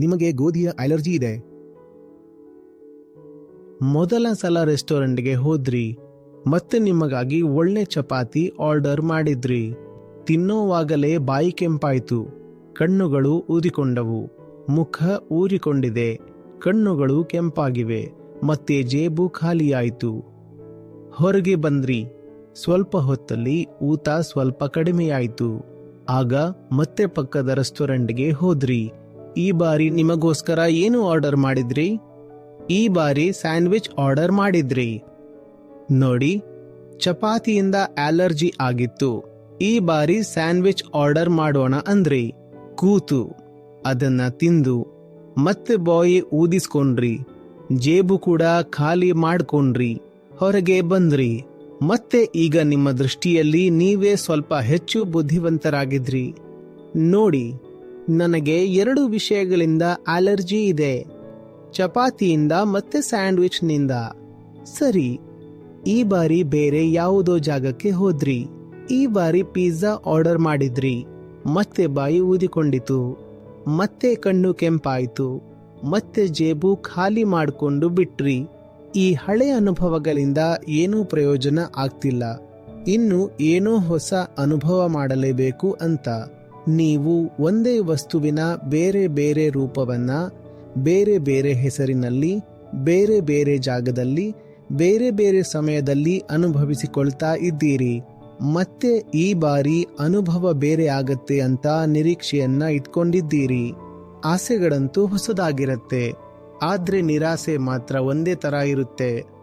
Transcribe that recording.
ನಿಮಗೆ ಗೋಧಿಯ ಅಲರ್ಜಿ ಇದೆ. ಮೊದಲ ಸಲ ರೆಸ್ಟೋರೆಂಟ್ಗೆ ಹೋದ್ರಿ. ಮತ್ತೆ ನಿಮಗಾಗಿ ಒಳ್ಳೆ ಚಪಾತಿ ಆರ್ಡರ್ ಮಾಡಿದ್ರಿ. ತಿನ್ನೋವಾಗಲೇ ಬಾಯಿ ಕೆಂಪಾಯಿತು. ಕಣ್ಣುಗಳು ಊದಿಕೊಂಡವು. ಮುಖ ಊರಿಕೊಂಡಿದೆ. ಕಣ್ಣುಗಳು ಕೆಂಪಾಗಿವೆ. ಮತ್ತೆ ಜೇಬು ಖಾಲಿಯಾಯಿತು. ಹೊರಗೆ ಬಂದ್ರಿ. ಸ್ವಲ್ಪ ಹೊತ್ತಲ್ಲಿ ಊತ ಸ್ವಲ್ಪ ಕಡಿಮೆಯಾಯಿತು. ಆಗ ಮತ್ತೆ ಪಕ್ಕದ ರೆಸ್ಟೋರೆಂಟ್ಗೆ ಹೋದ್ರಿ. ಈ ಬಾರಿ ನಿಮಗೋಸ್ಕರ ಏನು ಆರ್ಡರ್ ಮಾಡಿದ್ರಿ? ಈ ಬಾರಿ ಸ್ಯಾಂಡ್ವಿಚ್ ಆರ್ಡರ್ ಮಾಡಿದ್ರಿ. ನೋಡಿ, ಚಪಾತಿಯಿಂದ ಅಲರ್ಜಿ ಆಗಿತ್ತು. ಈ ಬಾರಿ ಸ್ಯಾಂಡ್ವಿಚ್ ಆರ್ಡರ್ ಮಾಡೋಣ ಅಂದ್ರಿ. ಕೂತು, ಅದನ್ನ ತಿಂದು, ಮತ್ತೆ ಬಾಯಿ ಊದಿಸ್ಕೊಂಡ್ರಿ. ಜೇಬು ಕೂಡ ಖಾಲಿ ಮಾಡ್ಕೊಂಡ್ರಿ. ಹೊರಗೆ ಬಂದ್ರಿ. ಮತ್ತೆ ಈಗ ನಿಮ್ಮ ದೃಷ್ಟಿಯಲ್ಲಿ ನೀವೇ ಸ್ವಲ್ಪ ಹೆಚ್ಚು ಬುದ್ಧಿವಂತರಾಗಿದ್ರಿ. ನೋಡಿ ನನಗೆ ಎರಡು ವಿಷಯಗಳಿಂದ ಅಲರ್ಜಿ ಇದೆ. ಚಪಾತಿಯಿಂದ ಮತ್ತೆ ಸ್ಯಾಂಡ್ವಿಚ್ನಿಂದ. ಸರಿ. ಈ ಬಾರಿ ಬೇರೆ ಯಾವುದೋ ಜಾಗಕ್ಕೆ ಹೋದ್ರಿ. ಈ ಬಾರಿ ಪಿಜ್ಜಾ ಆರ್ಡರ್ ಮಾಡಿದ್ರಿ. ಮತ್ತೆ ಬಾಯಿ ಊದಿಕೊಂಡಿತು. ಮತ್ತೆ ಕಣ್ಣು ಕೆಂಪಾಯಿತು. ಮತ್ತೆ ಜೇಬು ಖಾಲಿ ಮಾಡಿಕೊಂಡು ಬಿಟ್ರಿ. ಈ ಹಳೆ ಅನುಭವಗಳಿಂದ ಏನೂ ಪ್ರಯೋಜನ ಆಗ್ತಿಲ್ಲ. ಇನ್ನು ಏನೋ ಹೊಸ ಅನುಭವ ಮಾಡಲೇಬೇಕು ಅಂತ. ನೀವು ಒಂದೇ ವಸ್ತುವಿನ ಬೇರೆ ಬೇರೆ ರೂಪವನ್ನು, ಬೇರೆ ಬೇರೆ ಹೆಸರಿನಲ್ಲಿ, ಬೇರೆ ಬೇರೆ ಜಾಗದಲ್ಲಿ, ಬೇರೆ ಬೇರೆ ಸಮಯದಲ್ಲಿ ಅನುಭವಿಸಿಕೊಳ್ತಾ ಇದ್ದೀರಿ. ಮತ್ತೆ ಈ ಬಾರಿ ಅನುಭವ ಬೇರೆ ಆಗತ್ತೆ ಅಂತ ನಿರೀಕ್ಷೆಯನ್ನ ಇಟ್ಕೊಂಡಿದ್ದೀರಿ. ಆಸೆಗಳಂತೂ ಹೊಸದಾಗಿರುತ್ತೆ. ಆದ್ರೆ ನಿರಾಸೆ ಮಾತ್ರ ಒಂದೇ ತರ ಇರುತ್ತೆ.